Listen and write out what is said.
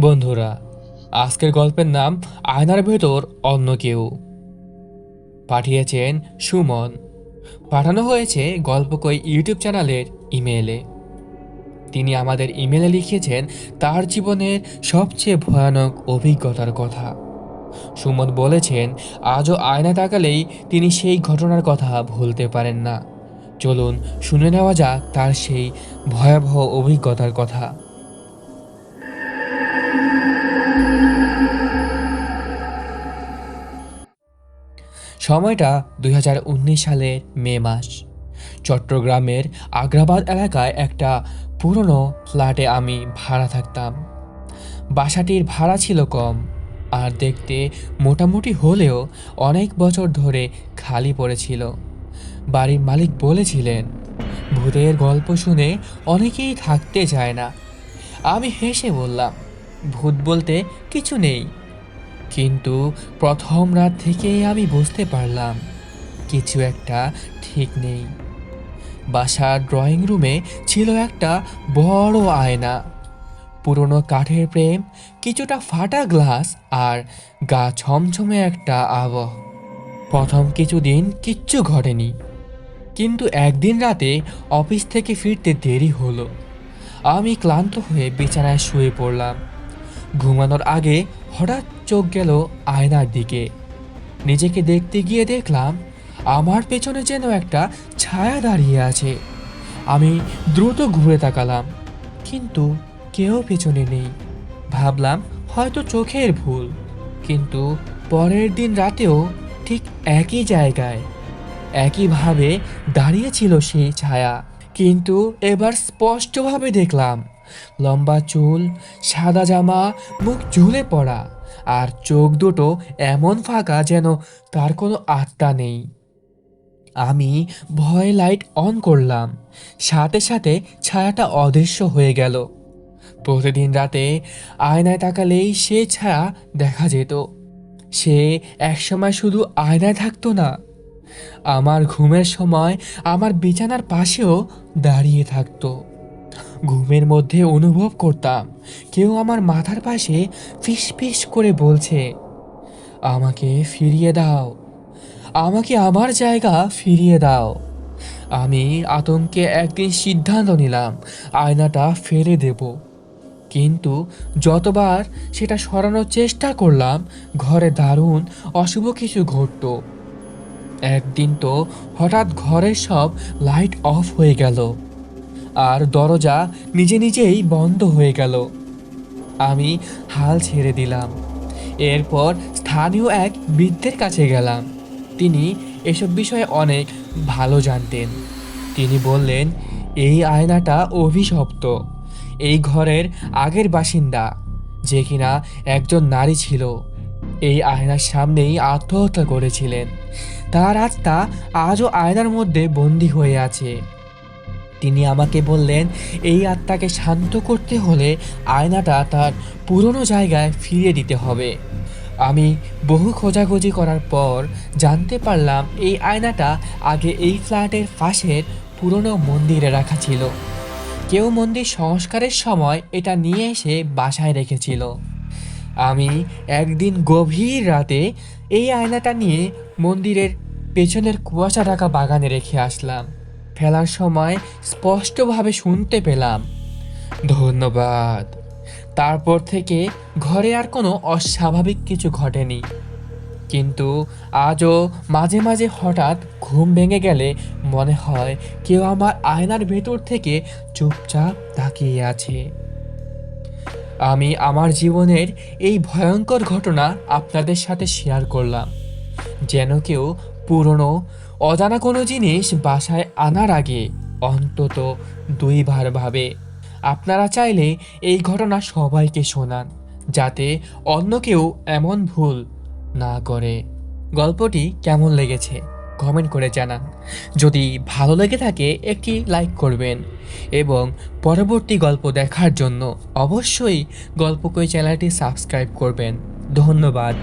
বন্ধুরা, আজকের গল্পের নাম আয়নার ভেতর অন্য কেউ। পাঠিয়েছেন সুমন। পাঠানো হয়েছে গল্পকই ইউটিউব চ্যানেলের ইমেলে। তিনি আমাদের ইমেলে লিখেছেন তার জীবনের সবচেয়ে ভয়ানক অভিজ্ঞতার কথা। সুমন বলেছেন, আজও আয়না তাকালেই তিনি সেই ঘটনার কথা ভুলতে পারেন না। চলুন শুনে নেওয়া যাক তার সেই ভয়াবহ অভিজ্ঞতার কথা। সময়টা দুই সালের মে মাস। চট্টগ্রামের আগ্রাবাদ এলাকায় একটা পুরনো ফ্ল্যাটে আমি ভাড়া থাকতাম। বাসাটির ভাড়া ছিল কম, আর দেখতে মোটামুটি হলেও অনেক বছর ধরে খালি পড়েছিল। বাড়ির মালিক বলেছিলেন, ভূতের গল্প শুনে অনেকেই থাকতে চায় না। আমি হেসে বললাম, ভূত বলতে কিছু নেই। কিন্তু প্রথম রাত থেকেই আমি বুঝতে পারলাম, কিছু একটা ঠিক নেই। বাসার ড্রয়িং রুমে ছিল একটা বড় আয়না। পুরনো কাঠের প্রেম, কিছুটা ফাটা গ্লাস আর গা ছমছমে একটা আবহ। প্রথম কিছুদিন কিচ্ছু ঘটেনি, কিন্তু একদিন রাতে অফিস থেকে ফিরতে দেরি হলো। আমি ক্লান্ত হয়ে বিছানায় শুয়ে পড়লাম। ঘুমানোর আগে হঠাৎ চোখ গেল আয়নার দিকে। নিজেকে দেখতে গিয়ে দেখলাম, আমার পেছনে যেন একটা ছায়া দাঁড়িয়ে আছে। আমি দ্রুত ঘুরে তাকালাম, কিন্তু কেউ পেছনে নেই। ভাবলাম হয়তো চোখের ভুল, কিন্তু পরের দিন রাতেও ঠিক একই জায়গায়, একইভাবে দাঁড়িয়েছিল সেই ছায়া। কিন্তু এবার স্পষ্টভাবে দেখলাম, লম্বা চুল, সাদা জামা, মুখ ঝুলে পড়া, আর চোখ দুটো এমন ফাঁকা যেন তার কোনো আত্মা নেই। আমি ভয় লাইট অন করলাম, সাথে সাথে ছায়াটা অদৃশ্য হয়ে গেল। প্রতিদিন রাতে আয়নায় তাকালেই সে ছায়া দেখা যেত। সে একসময় শুধু আয়নায় থাকতো না আমার ঘুমের সময় আমার বিছানার পাশেও দাঁড়িয়ে থাকতো। ঘুমের মধ্যে অনুভব করতাম, কেউ আমার মাথার পাশে ফিস ফিস করে বলছে, আমাকে ফিরিয়ে দাও, আমাকে আমার জায়গা ফিরিয়ে দাও। আমি আতঙ্কে একদিন সিদ্ধান্ত নিলাম, আয়নাটা ফেলে দেব। কিন্তু যতবার সেটা সরানোর চেষ্টা করলাম, ঘরে দারুণ অশুভ কিছু ঘটতো। একদিন তো হঠাৎ ঘরের সব লাইট অফ হয়ে গেল আর দরজা নিজে নিজেই বন্ধ হয়ে গেল। আমি হাল ছেড়ে দিলাম। এরপর স্থানীয় এক বৃদ্ধের কাছে গেলাম। তিনি এসব বিষয়ে অনেক ভালো জানতেন। তিনি বললেন, এই আয়নাটা অভিশপ্ত। এই ঘরের আগের বাসিন্দা, যে কিনা একজন নারী ছিল। এই আয়নার সামনেই আত্মহত্যা করেছিলেন। তার আত্মা আজও আয়নার মধ্যে বন্দী হয়ে আছে। তিনি আমাকে বললেন, এই আত্মাকে শান্ত করতে হলে আয়নাটা তার পুরনো জায়গায় ফিরিয়ে দিতে হবে। আমি বহু খোঁজাখুঁজি করার পর জানতে পারলাম এই আয়নাটা আগে এই ফ্ল্যাটের পাশের পুরনো মন্দিরে রাখা ছিল। কেউ মন্দির সংস্কারের সময় এটা নিয়ে এসে বাসায় রেখেছিল। আমি একদিন গভীর রাতে এই আয়নাটা নিয়ে মন্দিরের পেছনের কুয়াশা ঢাকা বাগানে রেখে আসলাম। ফেলার সময় স্পষ্টভাবে শুনতে পেলাম। ধন্যবাদ। তারপর থেকে ঘরে আর কোনো অস্বাভাবিক কিছু ঘটেনি। কিন্তু আজও মাঝে মাঝে হঠাৎ ঘুম ভেঙে গেলে মনে হয় কেউ আমার আয়নার ভেতর থেকে চুপচাপ তাকিয়ে আছে। আমি আমার জীবনের এই ভয়ঙ্কর ঘটনা আপনাদের সাথে শেয়ার করলাম। যেন কেউ পুরনো, অজানা কোনো জিনিস বাসায় আনার আগে অন্তত দুইবার ভাবে। আপনারা চাইলে এই ঘটনা সবাইকে শোনান, যাতে অন্য কেউ এমন ভুল না করে। গল্পটি কেমন লেগেছে? কমেন্ট করে জানান। যদি ভালো লেগে থাকে, একটি লাইক করবেন। এবং পরবর্তী গল্প দেখার জন্য অবশ্যই গল্পকই চ্যানেলটি সাবস্ক্রাইব করবেন। ধন্যবাদ।